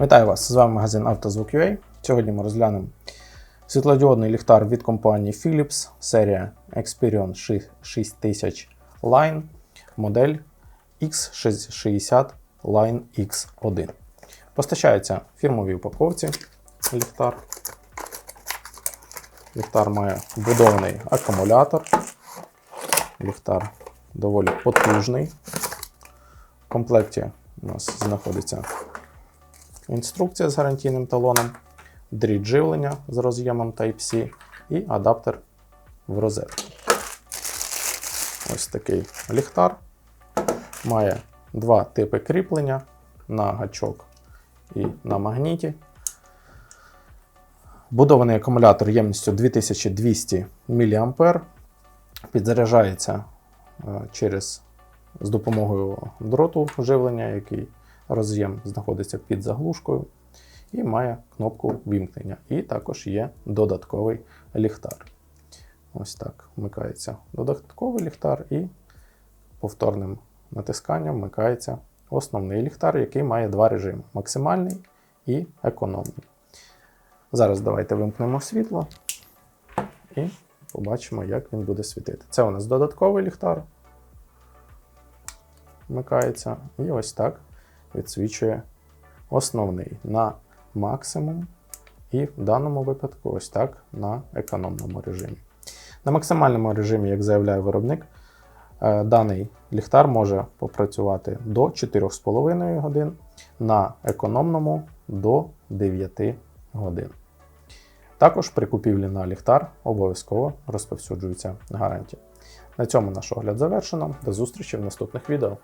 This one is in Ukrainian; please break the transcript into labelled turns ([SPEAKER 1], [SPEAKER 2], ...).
[SPEAKER 1] Вітаю вас! З вами магазин «Автозвук.UA». Сьогодні ми розглянемо світлодіодний ліхтар від компанії Philips, серія Experion 6000 Line, модель X60 Line X1. Постачається в фірмовій упаковці ліхтар. Ліхтар має вбудований акумулятор. Ліхтар доволі потужний. В комплекті у нас знаходиться інструкція з гарантійним талоном, дріт живлення з роз'ємом Type-C і адаптер в розетку. Ось такий ліхтар. Має два типи кріплення на гачок і на магніті. Будований акумулятор ємністю 2200 мА. Підзаряджається е, через з допомогою дроту живлення, який роз'єм знаходиться під заглушкою, і має кнопку вімкнення. І також є додатковий ліхтар. Ось так вмикається додатковий ліхтар, і повторним натисканням вмикається основний ліхтар, який має два режими: максимальний і економний. Зараз давайте вимкнемо світло і побачимо, як він буде світити. Це у нас додатковий ліхтар. Вмикається. І ось так відсвічує основний на максимум. І в даному випадку, ось так на економному режимі. На максимальному режимі, як заявляє виробник, е, даний ліхтар може попрацювати до 4,5 годин, на економному до 9 годин. Також при купівлі на ліхтар обов'язково розповсюджується гарантія. На цьому наш огляд завершено. До зустрічі в наступних відео.